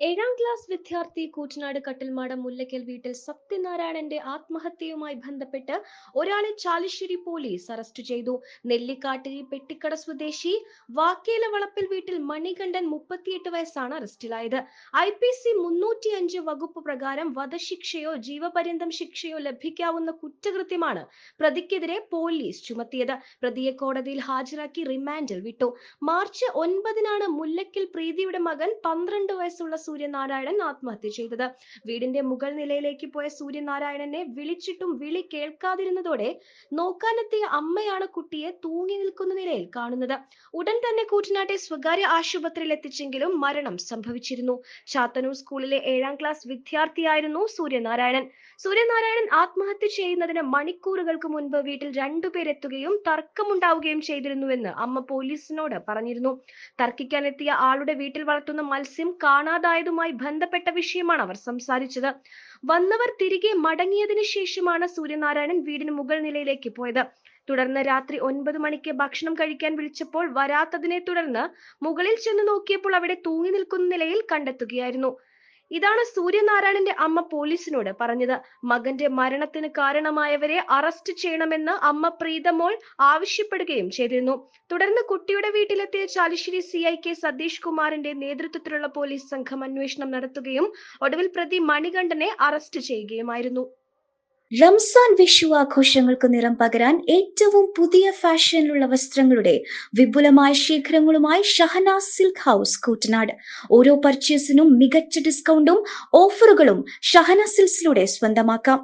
ഏഴാം ക്ലാസ് വിദ്യാർത്ഥി കൂറ്റനാട് കട്ടിൽമാടം മുല്ലയ്ക്കൽ വീട്ടിൽ സത്യനാരായണന്റെ ആത്മഹത്യയുമായി ബന്ധപ്പെട്ട് ഒരാളെ ചാലിശ്ശേരി പോലീസ് അറസ്റ്റ് ചെയ്തു. നെല്ലിക്കാട്ടിരി പെട്ടിക്കട സ്വദേശി വാക്കേല വളപ്പിൽ വീട്ടിൽ മണികണ്ഠൻ മുപ്പത്തിയെട്ട് വയസ്സാണ് അറസ്റ്റിലായത്. ഐ പി സി മുന്നൂറ്റി അഞ്ച് വകുപ്പ് പ്രകാരം വധശിക്ഷയോ ജീവപര്യന്തം ശിക്ഷയോ ലഭിക്കാവുന്ന കുറ്റകൃത്യമാണ് പ്രതിക്കെതിരെ പോലീസ് ചുമത്തിയത്. പ്രതിയെ കോടതിയിൽ ഹാജരാക്കി റിമാൻഡിൽ വിട്ടു. മാർച്ച് ഒൻപതിനാണ് മുല്ലയ്ക്കൽ പ്രീതിയുടെ മകൻ പന്ത്രണ്ട് വയസ്സുള്ള സൂര്യനാരായണൻ ആത്മഹത്യ ചെയ്തത്. വീടിന്റെ മുകൾ നിലയിലേക്ക് പോയ സൂര്യനാരായണനെ വിളിച്ചിട്ടും വിളി കേൾക്കാതിരുന്നതോടെ നോക്കാനെത്തിയ അമ്മയാണ് കുട്ടിയെ തൂങ്ങി നിൽക്കുന്ന നിലയിൽ കാണുന്നത്. ഉടൻ തന്നെ കൂറ്റനാട്ടെ സ്വകാര്യ ആശുപത്രിയിൽ എത്തിച്ചെങ്കിലും മരണം സംഭവിച്ചിരുന്നു. ചാത്തനൂർ സ്കൂളിലെ ഏഴാം ക്ലാസ് വിദ്യാർത്ഥിയായിരുന്നു സൂര്യനാരായണൻ. സൂര്യനാരായണൻ ആത്മഹത്യ ചെയ്യുന്നതിന് മണിക്കൂറുകൾക്ക് മുൻപ് വീട്ടിൽ രണ്ടുപേരെത്തുകയും തർക്കമുണ്ടാവുകയും ചെയ്തിരുന്നുവെന്ന് അമ്മ പോലീസിനോട് പറഞ്ഞിരുന്നു. തർക്കിക്കാനെത്തിയ ആളുടെ വീട്ടിൽ വളർത്തുന്ന മത്സ്യം കാണാതായതുമായി ബന്ധപ്പെട്ട വിഷയമാണ് അവർ സംസാരിച്ചത്. വന്നവർ തിരികെ മടങ്ങിയതിനു ശേഷമാണ് സൂര്യനാരായണൻ വീടിന് മുകൾ നിലയിലേക്ക് പോയത്. തുടർന്ന് രാത്രി ഒൻപത് മണിക്ക് ഭക്ഷണം കഴിക്കാൻ വിളിച്ചപ്പോൾ വരാത്തതിനെ തുടർന്ന് മുകളിൽ ചെന്ന് നോക്കിയപ്പോൾ അവിടെ തൂങ്ങി നിൽക്കുന്ന നിലയിൽ കണ്ടെത്തുകയായിരുന്നു. ഇതാണ് സൂര്യനാരായണന്റെ അമ്മ പോലീസിനോട് പറഞ്ഞത്. മകന്റെ മരണത്തിന് കാരണമായവരെ അറസ്റ്റ് ചെയ്യണമെന്ന് അമ്മ പ്രീതമോൾ ആവശ്യപ്പെടുകയും ചെയ്തിരുന്നു. തുടർന്ന് കുട്ടിയുടെ വീട്ടിലെത്തിയ Chalissery C I K Satheesh കുമാറിന്റെ നേതൃത്വത്തിലുള്ള പോലീസ് സംഘം അന്വേഷണം നടത്തുകയും ഒടുവിൽ പ്രതി മണികണ്ഠനെ അറസ്റ്റ് ചെയ്യുകയുമായിരുന്നു. റംസാൻ വിഷു ആഘോഷങ്ങൾക്ക് നിറം പകരാൻ ഏറ്റവും പുതിയ ഫാഷനിലുള്ള വസ്ത്രങ്ങളുടെ വിപുലമായ ശേഖരങ്ങളുമായി ഷഹനാ സിൽക്ക് ഹൗസ് കൂട്ടനാട് ഓരോ പർച്ചേസിനും മികച്ച ഡിസ്കൗണ്ടും ഓഫറുകളും ഷഹന സിൽസിലൂടെ സ്വന്തമാക്കാം.